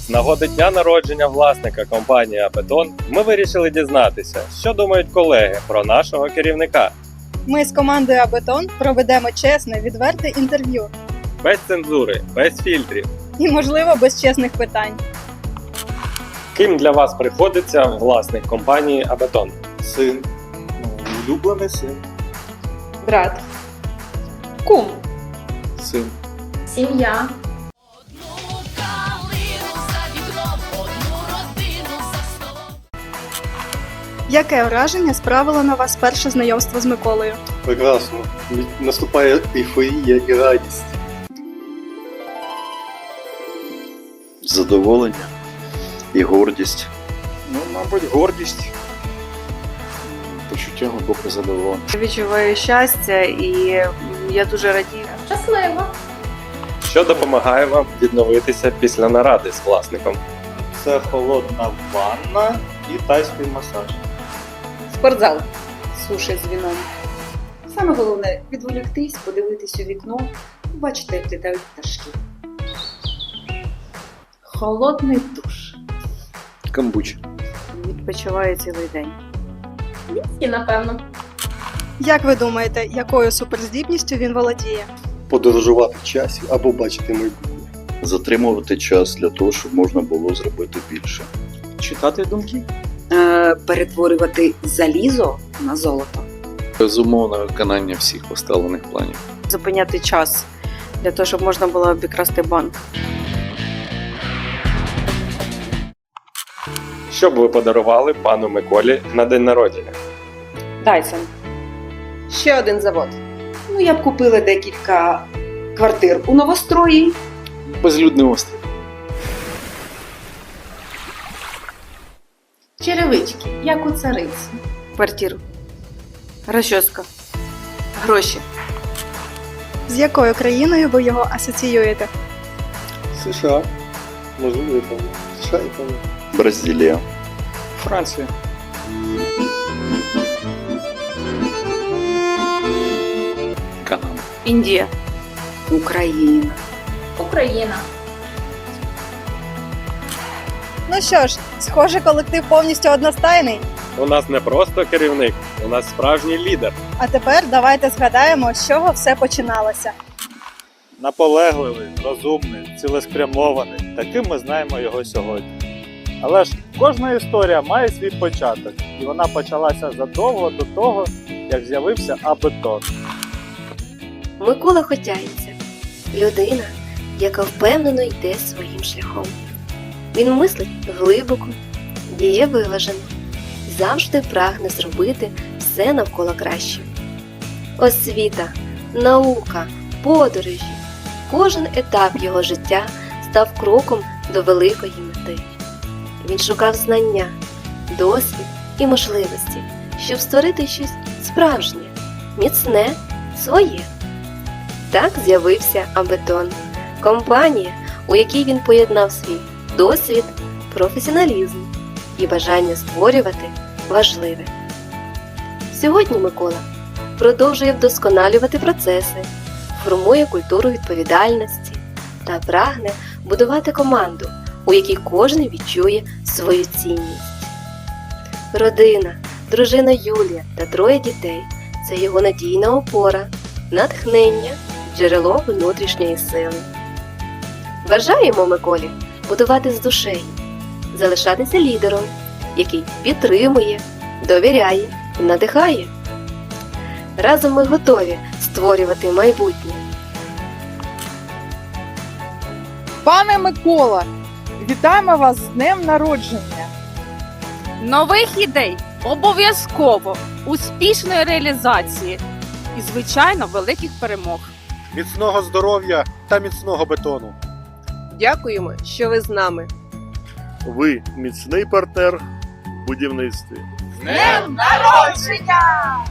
З нагоди дня народження власника компанії Абетон, ми вирішили дізнатися, що думають колеги про нашого керівника. Ми з командою Абетон проведемо чесне, відверте інтерв'ю Без цензури, без фільтрів. і, можливо, без чесних питань. Ким для вас приходиться власник компанії Абетон? Син. Ну, улюблений син. Брат. Кум. Син. Сім'я. Яке враження справило на вас перше знайомство з Миколою? Прекрасно. Наступає ейфорія і радість. задоволення і гордість. Ну, мабуть, гордість. Почуття глибоке задоволення. Відчуваю щастя і я дуже радію. Щаслива. Що допомагає вам відновитися після наради з власником? Це холодна ванна і тайський масаж. Спортзал. Суші з віном. Саме головне відволіктись, подивитись у вікно, побачити, як літають пташки. Холодний душ. Камбуч. Відпочиваю цілий день. І напевно. Як ви думаєте, якою суперздібністю він володіє? Подорожувати в часі або бачити майбутнє. Затримувати час для того, щоб можна було зробити більше. Читати думки. Е, перетворювати залізо на золото. Безумовне виконання всіх поставлених планів. Зупиняти час для того, щоб можна було обікрасти банк. Що б ви подарували пану Миколі на день народження? Дайсон. Ще один завод. Ну, я б купила декілька квартир у новострої. Безлюдний острів. Черевички, як у цариці. Квартиру. Розчоска. Гроші. З якою країною ви його асоціюєте? США. Можливо, я. США я пам'ятаю. Бразилія. Франція. Канада. Індія. Україна. Україна. Ну що ж, схоже, колектив повністю одностайний. У нас не просто керівник, у нас справжній лідер. А тепер давайте згадаємо, з чого все починалося. наполегливий, розумний, цілеспрямований. Таким ми знаємо його сьогодні. Але ж кожна історія має свій початок, і вона почалася задовго до того, як з'явився Абетон. Микола Хотяїнцев людина, яка впевнено йде своїм шляхом. Він мислить глибоко, діє виважено, завжди прагне зробити все навколо краще. Освіта, наука, подорожі. Кожен етап його життя став кроком до великої мети. Він шукав знання, досвід і можливості, щоб створити щось справжнє, міцне, своє. Так з'явився Абетон компанія, у якій він поєднав свій досвід, професіоналізм і бажання створювати важливе. Сьогодні Микола продовжує вдосконалювати процеси, формує культуру відповідальності та прагне будувати команду, у якій кожен відчує свою цінність. Родина, дружина Юлія та троє дітей це його надійна опора, натхнення, джерело внутрішньої сили. Бажаємо Миколі будувати з душею, залишатися лідером, який підтримує, довіряє і надихає. Разом ми готові створювати майбутнє. Пане Микола, вітаємо вас з днем народження. Нових ідей обов'язково, успішної реалізації і, звичайно, великих перемог. Міцного здоров'я та міцного бетону. Дякуємо, що ви з нами. Ви міцний партнер в будівництві. Днем народження!